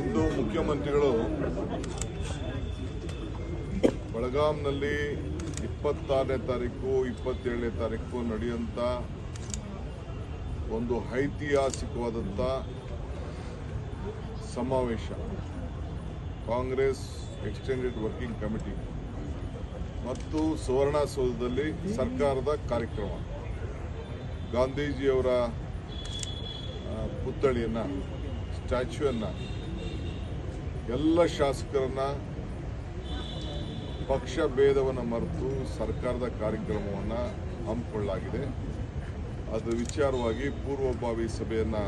ಇಂದು ಮುಖ್ಯಮಂತ್ರಿಗಳು ಬೆಳಗಾಂನಲ್ಲಿ ಇಪ್ಪತ್ತಾರನೇ ತಾರೀಕು, ಇಪ್ಪತ್ತೇಳನೇ ತಾರೀಕು ನಡೆಯುವಂಥ ಒಂದು ಐತಿಹಾಸಿಕವಾದಂಥ ಸಮಾವೇಶ. ಕಾಂಗ್ರೆಸ್ ಎಕ್ಸ್ಟೆಂಡೆಡ್ ವರ್ಕಿಂಗ್ ಕಮಿಟಿ ಮತ್ತು ಸುವರ್ಣಸೌಧದಲ್ಲಿ ಸರ್ಕಾರದ ಕಾರ್ಯಕ್ರಮ. ಗಾಂಧೀಜಿಯವರ ಪುತ್ಥಳಿಯನ್ನು ಸ್ಟ್ಯಾಚ್ಯೂವನ್ನು ಎಲ್ಲ ಶಾಸಕರನ್ನ ಪಕ್ಷ ಭೇದವನ್ನು ಮರೆತು ಸರ್ಕಾರದ ಕಾರ್ಯಕ್ರಮವನ್ನು ಹಮ್ಮಿಕೊಳ್ಳಲಾಗಿದೆ. ಅದು ವಿಚಾರವಾಗಿ ಪೂರ್ವಭಾವಿ ಸಭೆಯನ್ನು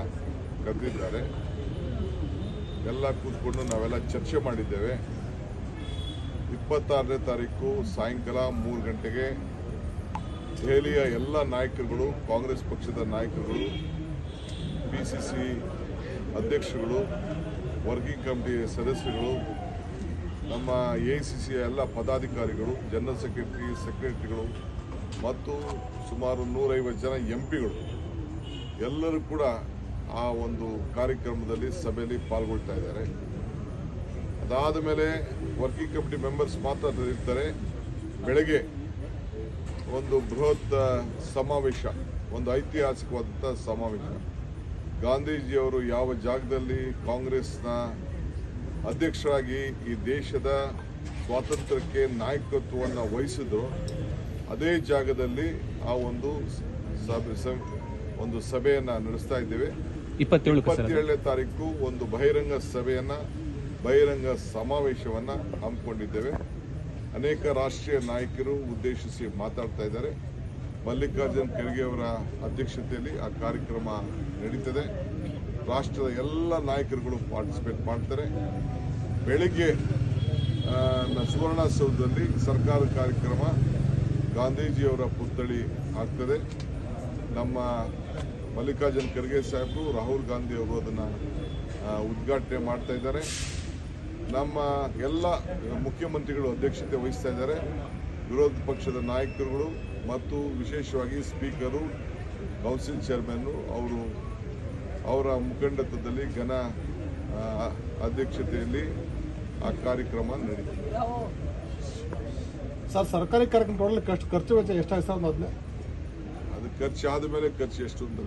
ಕರೆದಿದ್ದಾರೆ. ಎಲ್ಲ ಕೂತ್ಕೊಂಡು ನಾವೆಲ್ಲ ಚರ್ಚೆ ಮಾಡಿದ್ದೇವೆ. ಇಪ್ಪತ್ತಾರನೇ ತಾರೀಕು ಸಾಯಂಕಾಲ ಮೂರು ಗಂಟೆಗೆ ದೆಹಲಿಯ ಎಲ್ಲ ನಾಯಕರುಗಳು, ಕಾಂಗ್ರೆಸ್ ಪಕ್ಷದ ನಾಯಕರುಗಳು ಪಿ ಸಿ ಸಿ ಅಧ್ಯಕ್ಷರುಗಳು, ವರ್ಕಿಂಗ್ ಕಮಿಟಿ ಸದಸ್ಯರುಗಳು, ನಮ್ಮ ಎ ಸಿ ಸಿಯ ಎಲ್ಲ ಪದಾಧಿಕಾರಿಗಳು ಜನರಲ್ ಸೆಕ್ರೆಟರಿ ಸೆಕ್ರೆಟರಿಗಳು ಮತ್ತು ಸುಮಾರು ನೂರೈವತ್ತು ಜನ ಎಂ ಪಿಗಳು ಎಲ್ಲರೂ ಕೂಡ ಆ ಒಂದು ಕಾರ್ಯಕ್ರಮದಲ್ಲಿ ಸಭೆಯಲ್ಲಿ ಪಾಲ್ಗೊಳ್ತಾ ಇದ್ದಾರೆ. ಅದಾದ ಮೇಲೆ ವರ್ಕಿಂಗ್ ಕಮಿಟಿ ಮೆಂಬರ್ಸ್ ಮಾತ್ರ ಇರ್ತಾರೆ. ಬೆಳಗ್ಗೆ ಒಂದು ಬೃಹತ್ ಸಮಾವೇಶ ಒಂದು ಐತಿಹಾಸಿಕವಾದಂಥ ಸಮಾವೇಶ. ಗಾಂಧೀಜಿಯವರು ಯಾವ ಜಾಗದಲ್ಲಿ ಕಾಂಗ್ರೆಸ್ನ ಅಧ್ಯಕ್ಷರಾಗಿ ಈ ದೇಶದ ಸ್ವಾತಂತ್ರ್ಯಕ್ಕೆ ನಾಯಕತ್ವವನ್ನು ವಹಿಸಿದ್ರು ಅದೇ ಜಾಗದಲ್ಲಿ ಆ ಒಂದು ಸಭೆ ಒಂದು ಸಭೆಯನ್ನು ನಡೆಸ್ತಾ ಇದ್ದೇವೆ. ಇಪ್ಪತ್ತೇಳು ಇಪ್ಪತ್ತೇಳನೇ ತಾರೀಕು ಒಂದು ಬಹಿರಂಗ ಸಭೆಯನ್ನು ಬಹಿರಂಗ ಸಮಾವೇಶವನ್ನು ಹಮ್ಮಿಕೊಂಡಿದ್ದೇವೆ. ಅನೇಕ ರಾಷ್ಟ್ರೀಯ ನಾಯಕರು ಉದ್ದೇಶಿಸಿ ಮಾತಾಡ್ತಾ ಇದ್ದಾರೆ. ಮಲ್ಲಿಕಾರ್ಜುನ್ ಖರ್ಗೆ ಅವರ ಅಧ್ಯಕ್ಷತೆಯಲ್ಲಿ ಆ ಕಾರ್ಯಕ್ರಮ ನಡೀತದೆ. ರಾಷ್ಟ್ರದ ಎಲ್ಲ ನಾಯಕರುಗಳು ಪಾರ್ಟಿಸಿಪೇಟ್ ಮಾಡ್ತಾರೆ. ಬೆಳಿಗ್ಗೆ ಸುವರ್ಣಸೌಧದಲ್ಲಿ ಸರ್ಕಾರ ಕಾರ್ಯಕ್ರಮ ಗಾಂಧೀಜಿಯವರ ಪುತ್ಥಳಿ ಆಗ್ತದೆ. ನಮ್ಮ ಮಲ್ಲಿಕಾರ್ಜುನ್ ಖರ್ಗೆ ಸಾಹೇಬರು, ರಾಹುಲ್ ಗಾಂಧಿ ಅವರು ಅದನ್ನು ಉದ್ಘಾಟನೆ ಮಾಡ್ತಾ ಇದ್ದಾರೆ. ನಮ್ಮ ಎಲ್ಲ ಮುಖ್ಯಮಂತ್ರಿಗಳು ಅಧ್ಯಕ್ಷತೆ ವಹಿಸ್ತಾ ಇದ್ದಾರೆ. ವಿರೋಧ ಪಕ್ಷದ ನಾಯಕರುಗಳು ಮತ್ತು ವಿಶೇಷವಾಗಿ ಸ್ಪೀಕರು ಕೌನ್ಸಿಲ್ ಚೇರ್ಮನ್ನು ಅವರು ಅವರ ಮುಖಂಡತ್ವದಲ್ಲಿ ಘನ ಅಧ್ಯಕ್ಷತೆಯಲ್ಲಿ ಆ ಕಾರ್ಯಕ್ರಮ ನಡೀತದೆ. ಸರ್ ಸರ್ಕಾರಿ ಕಾರ್ಯಕ್ರಮ ಖರ್ಚು ವೆಚ್ಚ ಎಷ್ಟಾಯ್ತು ಸರ್ ಮೊದಲೇ? ಅದು ಖರ್ಚು ಆದಮೇಲೆ ಖರ್ಚು ಎಷ್ಟು ಅಂತ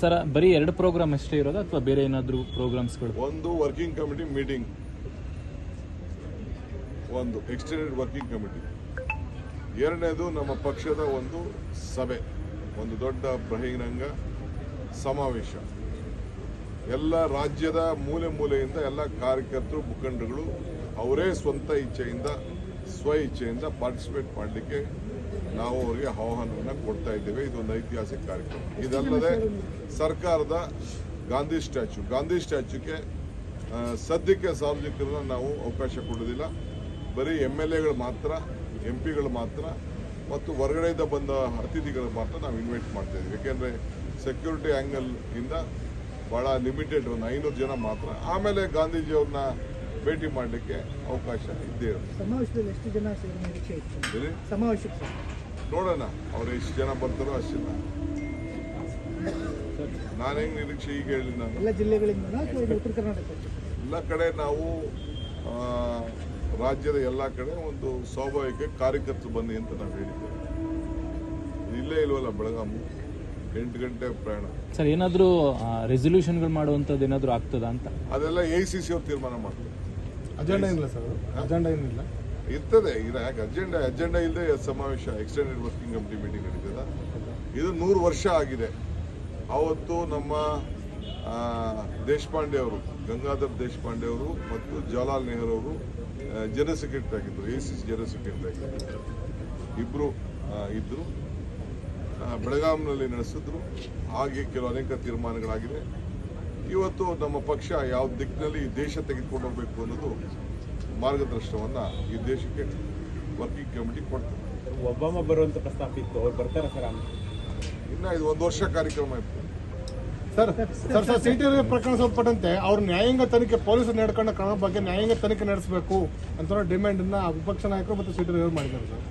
ಸರ್, ಬರೀ ಎರಡು ಪ್ರೋಗ್ರಾಮ್ ಅಷ್ಟೇ ಇರೋದು ಅಥವಾ ಬೇರೆ ಏನಾದರೂ ಪ್ರೋಗ್ರಾಮ್ಸ್ಗಳು? ಒಂದು ವರ್ಕಿಂಗ್ ಕಮಿಟಿ ಮೀಟಿಂಗ್. ಒಂದು ಎಕ್ಸ್ಟೆಂಡೆಡ್ ವರ್ಕಿಂಗ್ ಕಮಿಟಿ. ಎರಡನೇದು ನಮ್ಮ ಪಕ್ಷದ ಒಂದು ಸಭೆ, ಒಂದು ದೊಡ್ಡ ಬಹಿರಂಗ ಸಮಾವೇಶ. ಎಲ್ಲ ರಾಜ್ಯದ ಮೂಲೆ ಮೂಲೆಯಿಂದ ಎಲ್ಲ ಕಾರ್ಯಕರ್ತರು, ಮುಖಂಡರುಗಳು ಅವರೇ ಸ್ವಂತ ಇಚ್ಛೆಯಿಂದ ಸ್ವ ಇಚ್ಛೆಯಿಂದ ಪಾರ್ಟಿಸಿಪೇಟ್ ಮಾಡಲಿಕ್ಕೆ ನಾವು ಅವರಿಗೆ ಆಹ್ವಾನವನ್ನು ಕೊಡ್ತಾ ಇದ್ದೇವೆ. ಇದೊಂದು ಐತಿಹಾಸಿಕ ಕಾರ್ಯಕ್ರಮ. ಇದಲ್ಲದೆ ಸರ್ಕಾರದ ಗಾಂಧಿ ಸ್ಟ್ಯಾಚ್ಯೂ. ಗಾಂಧಿ ಸ್ಟ್ಯಾಚ್ಯೂಗೆ ಸದ್ಯಕ್ಕೆ ಸಾರ್ವಜನಿಕರನ್ನ ನಾವು ಅವಕಾಶ ಕೊಡೋದಿಲ್ಲ ಬರೀ ಎಂ ಎಲ್ ಎಗಳು ಮಾತ್ರ ಎಂ ಪಿಗಳು ಮಾತ್ರ ಮತ್ತು ಹೊರಗಡೆಯಿಂದ ಬಂದ ಅತಿಥಿಗಳು ಮಾತ್ರ ನಾವು ಇನ್ವೈಟ್ ಮಾಡ್ತಾ ಇದ್ದೀವಿ. ಯಾಕೆಂದರೆ ಸೆಕ್ಯೂರಿಟಿ ಆ್ಯಂಗಲ್ ಇಂದ ಭಾಳ ಲಿಮಿಟೆಡ್ ಒಂದು ಐನೂರು ಜನ ಮಾತ್ರ. ಆಮೇಲೆ ಗಾಂಧೀಜಿಯವ್ರನ್ನ ಭೇಟಿ ಮಾಡಲಿಕ್ಕೆ ಅವಕಾಶ ಇದ್ದೇ ಇರುತ್ತೆ. ಸಮಾವೇಶದಲ್ಲಿ ಎಷ್ಟು ಜನ ಸಮಾವೇಶ ಸಮಾವೇಶಕ್ಕೆ ನೋಡೋಣ ಅವ್ರು ಎಷ್ಟು ಜನ ಬರ್ತಾರೋ ಅಷ್ಟು ಜನ ನಾನು ಹೆಂಗೆ ನಿರೀಕ್ಷೆ ಈಗ ಹೇಳಿ ನಾನು? ಎಲ್ಲ ಜಿಲ್ಲೆಗಳಿಂದ ಉತ್ತರ ಕರ್ನಾಟಕ ಎಲ್ಲ ಕಡೆ ನಾವು ಆ, ರಾಜ್ಯದ ಎಲ್ಲ ಕಡೆ ಒಂದು ಸ್ವಾಭಾವಿಕ ಕಾರ್ಯಕರ್ತರು ಬನ್ನಿ ಅಂತ ನಾವು ಹೇಳಿದ್ದೇವೆ. ಇಲ್ಲೇ ಇಲ್ವಲ್ಲ ಬೆಳಗಾಮು ಎಂಟು ಗಂಟೆ ಪ್ರಯಾಣ. ಸರ್ ಏನಾದರೂ ರೆಸೊಲ್ಯೂಷನ್ಗಳು ಮಾಡುವಂಥದ್ದು ಏನಾದರೂ ಆಗ್ತದಾ ಅಂತ? ಅದೆಲ್ಲ ಎ ಸಿ ಸಿ ಅವ್ರು ತೀರ್ಮಾನ ಮಾಡ್ತಾರೆ. ಅಜೆಂಡಾ ಏನಿಲ್ಲ ಸರ್ ಅಜೆಂಡಾ ಏನಿಲ್ಲ. ಇರ್ತದೆ. ಇದು ಯಾಕೆ ಅಜೆಂಡಾ ಅಜೆಂಡಾ ಇಲ್ಲದೆ ಸಮಾವೇಶ ಎಕ್ಸ್ಟೆಂಡೆಡ್ ವರ್ಕಿಂಗ್ ಕಮಿಟಿ ಮೀಟಿಂಗ್ ನಡೀತದ? ಇದು ನೂರು ವರ್ಷ ಆಗಿದೆ. ಅವತ್ತು ನಮ್ಮ ದೇಶಪಾಂಡೆ ಅವರು ಗಂಗಾಧರ್ ದೇಶಪಾಂಡೆ ಅವರು ಮತ್ತು ಜವಾಹರ್ಲಾಲ್ ನೆಹರು ಅವರು ಜನರಲ್ ಸೆಕ್ರೆಟರಿ ಆಗಿದ್ದರು A C C general secretary ಆಗಿದ್ದರು ಇಬ್ಬರು ಇದ್ದರು ಬೆಳಗಾಂನಲ್ಲಿ ನಡೆಸಿದ್ರು. ಹಾಗೆ ಕೆಲವು ಅನೇಕ ತೀರ್ಮಾನಗಳಾಗಿದೆ ಇವತ್ತು ನಮ್ಮ ಪಕ್ಷ ಯಾವ ದಿಕ್ಕಿನಲ್ಲಿ ಈ ದೇಶ ತೆಗೆದುಕೊಂಡು ಹೋಗಬೇಕು ಅನ್ನೋದು ಮಾರ್ಗದರ್ಶನವನ್ನು ಈ ದೇಶಕ್ಕೆ ವರ್ಕಿಂಗ್ ಕಮಿಟಿ ಕೊಡ್ತದೆ ಒಬ್ಬಾಮ ಬರುವಂತ ಪ್ರಸ್ತಾಪ ಇತ್ತು ಅವ್ರು ಬರ್ತಾರೆ ಸರ್ ಇನ್ನು ಇದು ಒಂದು ವರ್ಷ ಕಾರ್ಯಕ್ರಮ ಇತ್ತು. ಸರ್ ಸರ್ ಸರ್ ಸಿಟಿ ಪ್ರಕರಣ ಸಂಬಂಧಪಟ್ಟಂತೆ ಅವ್ರು ನ್ಯಾಯಾಂಗ ತನಿಖೆ ಪೊಲೀಸರು ನಡ್ಕೊಂಡ ಕ್ರಮ ಬಗ್ಗೆ ನ್ಯಾಯಾಂಗ ತನಿಖೆ ನಡೆಸಬೇಕು ಅಂತ ಡಿಮ್ಯಾಂಡ್ ಅನ್ನ ವಿಪಕ್ಷ ನಾಯಕರು ಮತ್ತು ಸಿಟಿ ಮಾಡಿದ್ದಾರೆ ಸರ್.